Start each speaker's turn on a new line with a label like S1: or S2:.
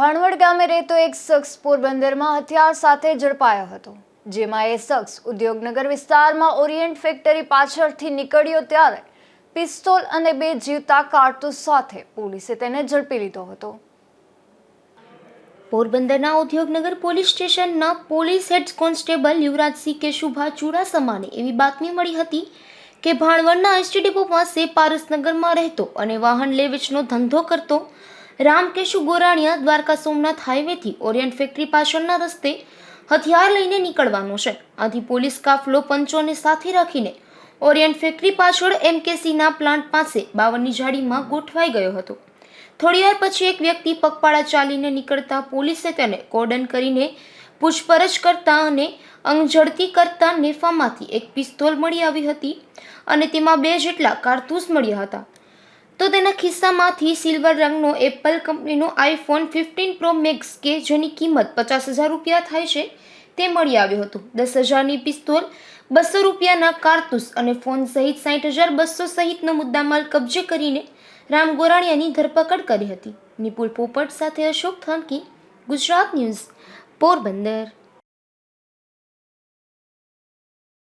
S1: ભાણવડ ગામે રહેતો એક શખ્સ પોરબંદરમાં હથિયાર સાથે ઝડપાયો હતો, જેમાં એ શખ્સ ઉદ્યોગનગર વિસ્તારમાં ઓરિયન્ટ ફેક્ટરી પાછળથી નીકળ્યો ત્યારે પિસ્તોલ અને બે જીવતા કારતૂસ સાથે પોલીસે તેને ઝડપી લીધો હતો.
S2: પોરબંદરના ઉદ્યોગનગર પોલીસ સ્ટેશનના police head constable Yuvrajsinh Keshubha ચુડાસમાને એવી બાતમી મળી હતી કે ભાણવડના એસટી ડેપો પાસે પારસનગરમાં રહેતો અને વાહન લે વેચનો ધંધો કરતો રામકેશુ ગોરાણીયા દ્વારકા સોમનાથ હાઈવેથી ઓરિયન્ટ ફેક્ટરી પાછળના રસ્તે હથિયાર લઈને નીકળવાનો છે. આથી પોલીસ કાફલો પંચોને સાથે રાખીને ઓરિયન્ટ ફેક્ટરી પાછળ એમકેસીના પ્લાન્ટ પાસે બાવનની જાળીમાં ગોઠવાઈ ગયો હતો. થોડીવાર પછી એક વ્યક્તિ પગપાળા ચાલીને નીકળતા પોલીસે તેને કોર્ડન કરીને પૂછપરછ કરતા અને અંગઝડતી કરતા નેફામાંથી એક પિસ્તોલ મળી આવી હતી અને તેમાં બે જેટલા કારતૂસ મળ્યા હતા. તો તેના ખિસ્સામાંથી સિલ્વર રંગનો એપલ કંપનીનો આઈફોન ફિફ્ટીન પ્રો મેક્સ, કે જેની કિંમત પચાસ હજાર રૂપિયા થાય છે, તે મળી આવ્યું હતું. દસ હજારની પિસ્તોલ, બસો રૂપિયાના કારતૂસ અને ફોન સહિત સાઠ હજાર બસો સહિતનો મુદ્દામાલ કબજે કરીને રામ ગોરાણીયાની ધરપકડ કરી હતી. નિપુલ પોપટ સાથે અશોક થાનકી, ગુજરાત ન્યૂઝ, પોરબંદર.